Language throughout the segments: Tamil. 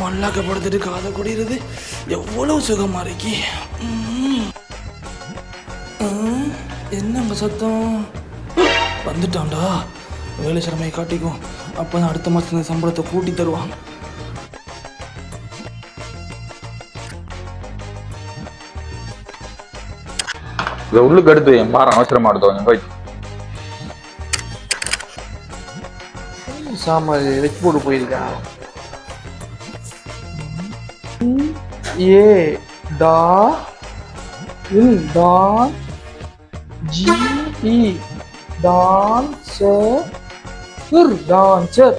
மல்லாக்கப்படுத்திட்டு காதை குடிக்கிறது எவ்வளவு சுகமா இருக்கு. என்னங்க சத்தம்? வந்துட்டான்டா. வேலை சிறமையை காட்டிக்கும் அப்பதான் அடுத்த மாசத்துல சம்பளத்தை கூட்டி தருவான். இதை உள்ளுக்கு எடுத்து என் பாரு அவசரமா எடுத்தோம் போய். சாமா வச்சு போட்டு போயிருக்கா ஏ டா இல் டான் ஜி இ இர் டான்சர்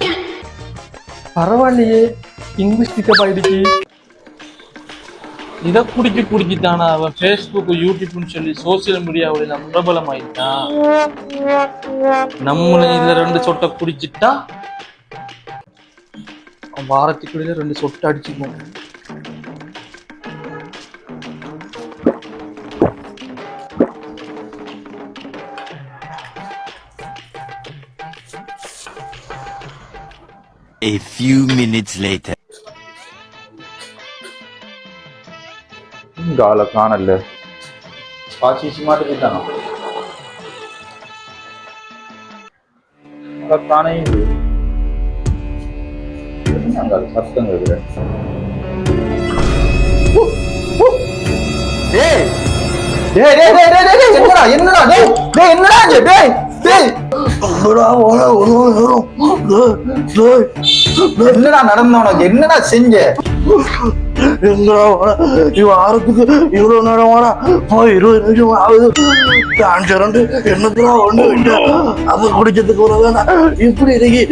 பரவாயில்லையே இங்கிலீஷ் பிக்கப் ஆயிடுச்சு. இதை குடிச்சு குடிச்சுட்டானா அவன் ஃபேஸ்புக் யூடியூப்னு சொல்லி சோசியல் மீடியாவில் நம்ம பிரபலம் ஆயிட்டான் நம்மளும் இதில் ரெண்டு சொட்டை குடிச்சிட்டா அவன் வாரத்துக்குள்ள ரெண்டு சொட்டை அடிச்சுக்குவோம் A few minutes later. மாட்டு போயிட்டானா ஆளை காணே இல்லை. என்னங்க அது சத்தம் கேக்குது. டேய்! டேய் டேய் டேய் டேய் டேய் என்னடா என்னடா டேய் டேய் என்னடா இது டேய் டேய். என்னடா நடந்த உனக்கு? என்னடா செஞ்ச? வாரத்துக்கு இவ்வளவு நேரம் வாடா போய் இருபது நிமிஷம் ஆகுது டான்ஸ் ரெண்டு என்னத்துல ஒண்ணு விட்டு குடிச்சதுக்கு ஒரு வேணாம் இப்படி இருக்கு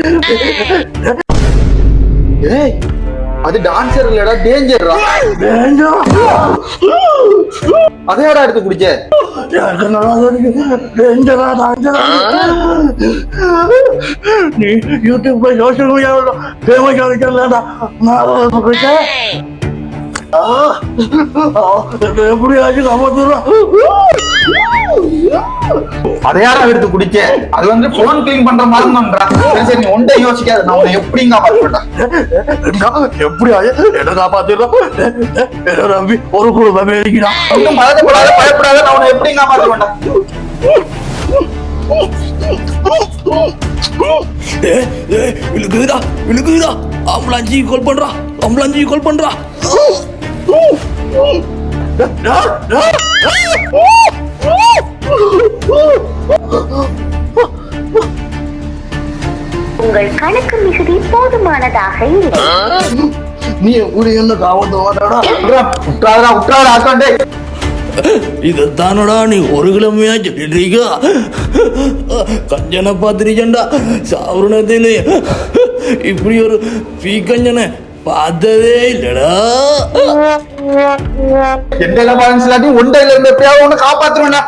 அது டான்சர் இல்லடா டேஞ்சர் அதையாடா எடுத்து குடிச்ச? நீ யூடியூப்ல சோசியல் மீடியாவில் ஃபேமஸ் ஆகிக்கலடா நான் எப்படியாச்சும் காப்பாத்துறான் அதையாடா எடுத்து குடிச்ச? அது வந்து போன் கிளீன் பண்ற மாதிரி பண்றான் சரி நீ ஒன்றை யோசிக்காத. நான் உன்னை எப்படிங்க மாட்டேன் எப்படி என்ன காப்பாத்திடலாம் என்ன நம்பி ஒரு குடும்பமே இருக்கிறான் ஒன்றும் பதட்டப்படாத பயப்படாத. நான் உன்னை எப்படிங்க மாட்ட வேண்டாம் இழுக்குதுடா இழுக்குதுடா ஆம்புலாஞ்சி கால் பண்றா ஆம்புலாஞ்சி கால் பண்றா. உங்கள் கணக்கு மிகுதி போதுமானதாக இல்லை. நீ எப்படி என்ன காவத்து மாட்டாடா விட்டுறாதடா விட்டுறாதடா அக்கௌண்டே இதைத்தானடா நீ ஒரு கிழமையா சொல்லிட்டு கஞ்சனை பார்த்துருக்கேன்டா சாவரணத்திலே. இப்படி ஒரு பீக்கஞ்சனை பார்த்ததே இல்லடா. எந்த பேலன்ஸ் இல்லாட்டி ஒன்றையில இருந்து எப்படியாவது ஒண்ணு காப்பாத்துருவேன்டா